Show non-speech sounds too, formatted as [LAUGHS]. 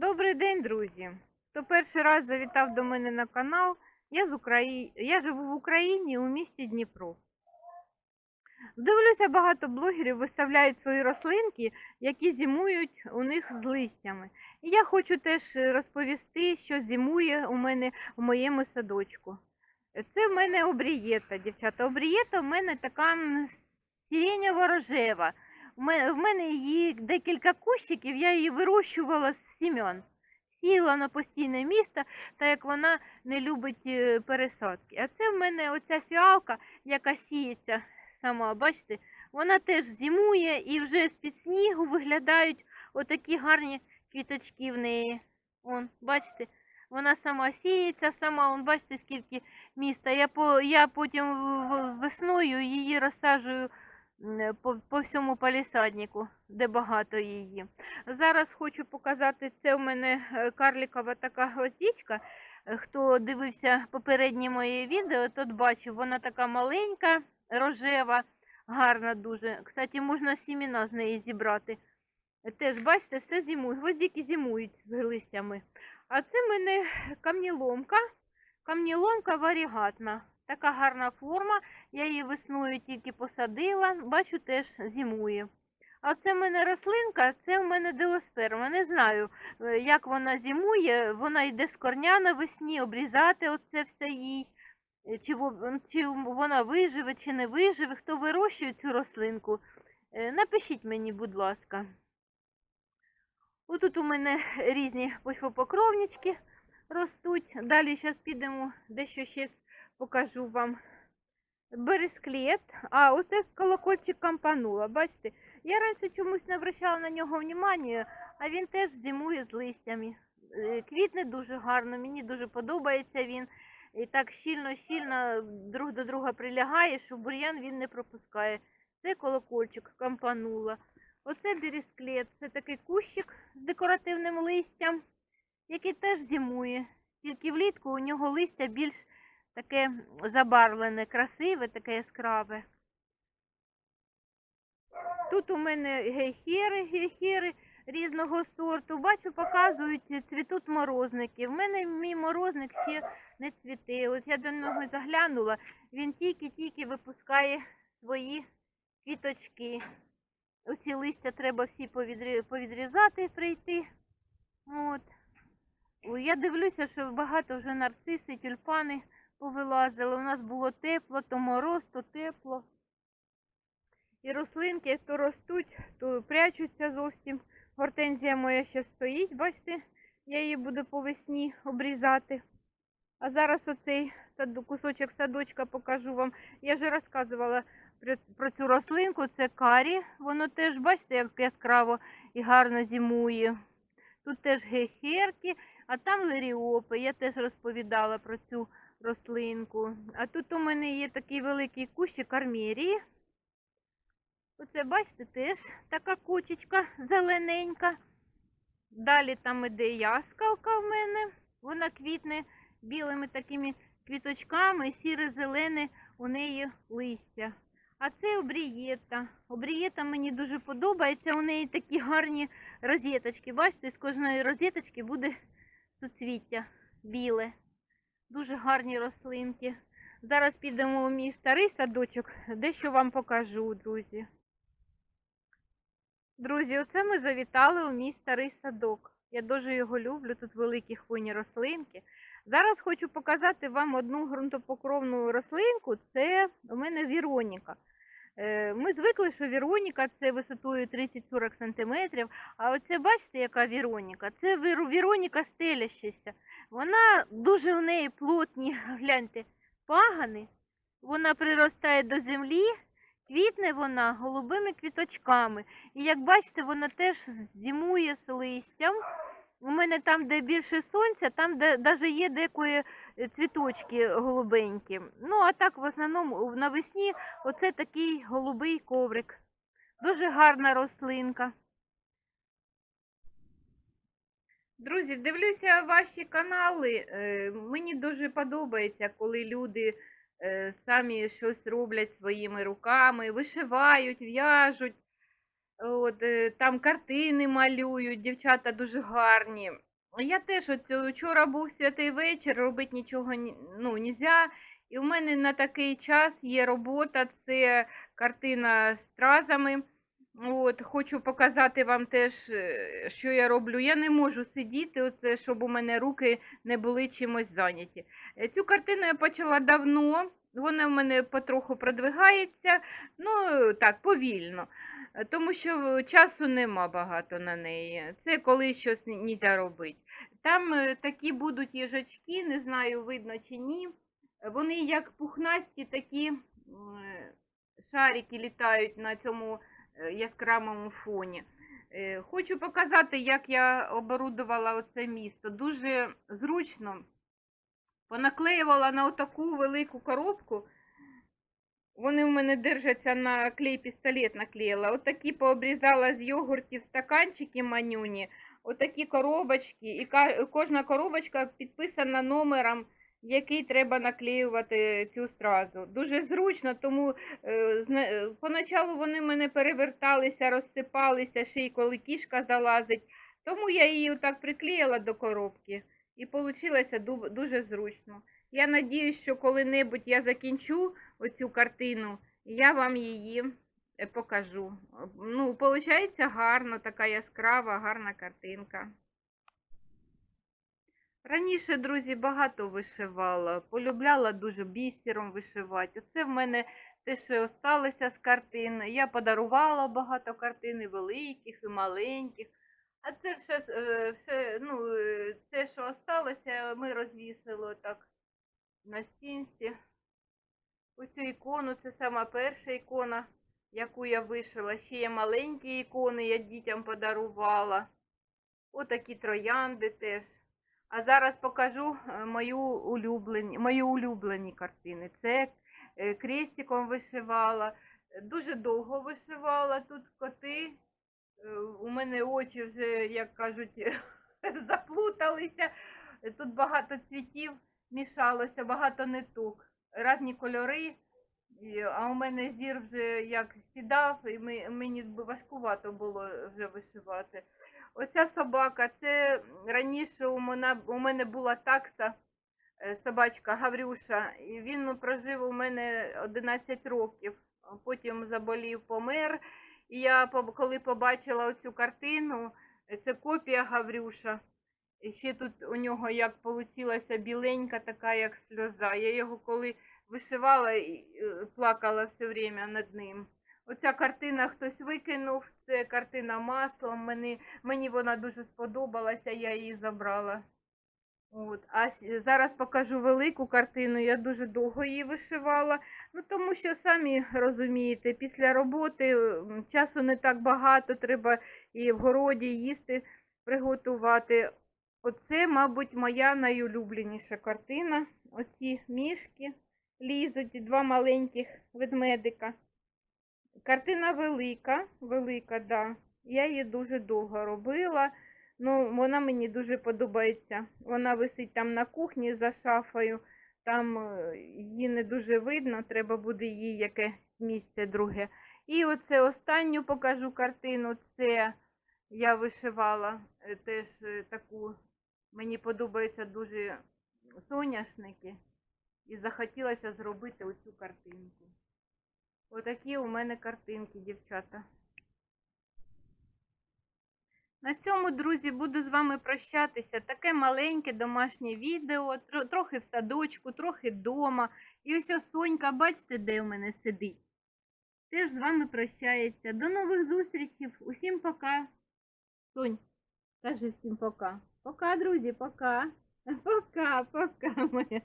Добрий день, друзі! Хто перший раз завітав до мене на канал, я з Украї... я живу в Україні у місті Дніпро. Дивлюся, багато блогерів виставляють свої рослинки, які зимують у них з листями. І я хочу теж розповісти, що зимує у мене у моєму садочку. Це в мене обрієта, дівчата. Обрієта в мене така м, сиренево-рожева. У В мене її декілька кущиків, я її вирощувала з сім'ян. Сіла на постійне місце, так як вона не любить е, пересадки. А це в мене оця фіалка, яка сіється сама, бачите, вона теж зимує і вже з-під снігу виглядають отакі гарні квіточки в неї. Он, бачите, вона сама сіється, сама, он, бачите, скільки міста. Я, по, я потім весною її розсаджую по, по всьому палісаднику, де багато її. Зараз хочу показати, це у мене е, карлікова така гвоздичка. Е, Хто дивився попереднє моє відео, тот бачив, вона така маленька, рожева, гарна дуже. Кстати, можна сіміна з неї зібрати. Е, Теж, бачите, все зимує. Гвоздики зимують з листями. А це в мене камніломка. Камніломка варігатна. Така гарна форма. Я її весною тільки посадила. Бачу, теж зимує. А це в мене рослинка, це в мене деосперма. Не знаю, е, як вона зимує. Вона йде з корня навесні, обрізати оце все їй. Е, Чи, чи вона виживе, чи не виживе. Хто вирощує цю рослинку, е, напишіть мені, будь ласка. Отут у мене різні почвопокровнички ростуть. Далі зараз підемо, дещо ще покажу вам. Бересклет, а оце колокольчик кампанула. Бачите, я раніше чомусь не обращала на нього внимання, а він теж зимує з листями. Е, Квітне дуже гарно, мені дуже подобається він. І так щільно-щільно друг до друга прилягає, що бур'ян він не пропускає. Це колокольчик кампанула. Оце бересклет, це такий кущик з декоративним листям, який теж зимує. Тільки влітку у нього листя більш таке забарвлене, красиве, таке яскраве. Тут у мене гейхери, гейхери різного сорту. Бачу, показують, цвітуть морозники. В мене мій морозник ще не цвіте. От я до нього заглянула, він тільки-тільки випускає свої квіточки. Оці листя треба всі повідрізати прийти. От. Я дивлюся, що багато вже нарциси, тюльпани повилазили. У нас було тепло, то мороз, то тепло. І рослинки то ростуть, то прячуться зовсім. Гортензія моя ще стоїть, бачите, я її буду по весні обрізати. А зараз оцей кусочок садочка покажу вам. Я вже розказувала про, цю рослинку, це карі. Воно теж, бачите, як яскраво і гарно зимує. Тут теж гехерки, а там леріопи. Я теж розповідала про цю рослинку. А тут у мене є такий великий кущик армерії. Оце, бачите, теж така кучечка зелененька. Далі там іде яскалка в мене. Вона квітне білими такими квіточками, сіре-зелене у неї листя. А це обрієта. Обрієта мені дуже подобається. У неї такі гарні розеточки. Бачите, з кожної розеточки буде суцвіття біле. Дуже гарні рослинки. Зараз підемо у мій старий садочок, дещо вам покажу, друзі. Друзі, оце ми завітали у мій старий садок. Я дуже його люблю, тут великі хвойні рослинки. Зараз хочу показати вам одну ґрунтопокровну рослинку. Це у мене Віроніка. Е, Ми звикли, що Віроніка це висотою 30-40 см. А оце бачите, яка Віроніка? Це Віро- Віроніка стелящася. Вона дуже в неї плотні, [LAUGHS] гляньте, пагани. Вона приростає до землі, квітне вона голубими квіточками. І як бачите, вона теж зимує з листям. У мене там, де більше сонця, там де навіть є декої цвіточки голубенькі. Ну, а так в основному навесні оце такий голубий коврик. Дуже гарна рослинка. Друзі, дивлюся ваші канали. Е, Мені дуже подобається, коли люди е, самі щось роблять своїми руками, вишивають, в'яжуть. От, е, там картини малюють, дівчата дуже гарні. Я теж от е, вчора був святий вечір, робити нічого ні- ну, нельзя. І в мене на такий час є робота, це картина з стразами. От, хочу показати вам теж, е, що я роблю. Я не можу сидіти, оце, щоб у мене руки не були чимось зайняті. Е, Цю картину я почала давно, вона в мене потроху продвигається, ну так, повільно. Тому що часу нема багато на неї. Це коли щось не можна робити. Там е, такі будуть їжачки, не знаю, видно чи ні. Вони як пухнасті такі е, шарики літають на цьому е, яскравому фоні. Хочу показати, як я оборудувала оце місто. Дуже зручно понаклеювала на отаку велику коробку. Вони в мене держаться на клей пістолет наклеїла. Отакі пообрізала з йогуртів стаканчики манюні, отакі коробочки, і кожна коробочка підписана номером, який треба наклеювати цю стразу. Дуже зручно, тому е, поначалу вони в мене переверталися, розсипалися, ще й коли кішка залазить. Тому я її отак приклеїла до коробки і вийшло дуже зручно. Я надіюсь, що коли-небудь я закінчу оцю картину, і я вам її е, покажу. Ну, виходить гарно, така яскрава, гарна картинка. Раніше, друзі, багато вишивала, полюбляла дуже бісером вишивати. Оце в мене те, що залишилося з картин. Я подарувала багато картин, великих, і маленьких. А це все, е, все ну, е, те, що залишилося, ми розвісили так на стінці. Оцю ікону, це сама перша ікона, яку я вишила. Ще є маленькі ікони, я дітям подарувала. Отакі троянди теж. А зараз покажу е, мою улюблені, мої улюблені картини. Це е, крестиком вишивала. Дуже довго вишивала. Тут коти. У мене очі вже, як кажуть, [LAUGHS] заплуталися. Тут багато цвітів мішалося, багато ниток, різні кольори. А у мене зір вже як сідав, і мені важкувато було вже вишивати. Оця собака, це раніше у мене, була такса, е, собачка Гаврюша, і він прожив у мене 11 років. Потім заболів, помер. І я коли побачила оцю картину, е, це копія Гаврюша. І ще тут у нього як получилася біленька, така як сльоза. Я його коли вишивала і е, плакала все время над ним. Оця картина хтось викинув, це картина маслом. Мені, мені вона дуже сподобалася, я її забрала. От. А зараз покажу велику картину. Я дуже довго її вишивала. Ну, тому що самі розумієте, після роботи часу не так багато, треба і в городі їсти приготувати. Оце, мабуть, моя найулюбленіша картина. Оці мішки лізуть, два маленьких ведмедика. Картина велика, велика, да. Я її дуже довго робила. Ну, вона мені дуже подобається. Вона висить там на кухні за шафою. Там е, її не дуже видно, треба буде їй якесь місце друге. І оце останню покажу картину. Це я вишивала е, теж е, таку. Мені подобаються дуже соняшники. І захотілося зробити оцю картинку. Отакі у мене картинки, дівчата. На цьому, друзі, буду з вами прощатися. Таке маленьке домашнє відео, тро- трохи в садочку, трохи вдома. І ось Сонька, бачите, де в мене сидить. Теж з вами прощається. До нових зустрічей. Усім пока. Сонь, кажи всім пока. Пока, друзі, пока. [LAUGHS] Пока, пока. моя.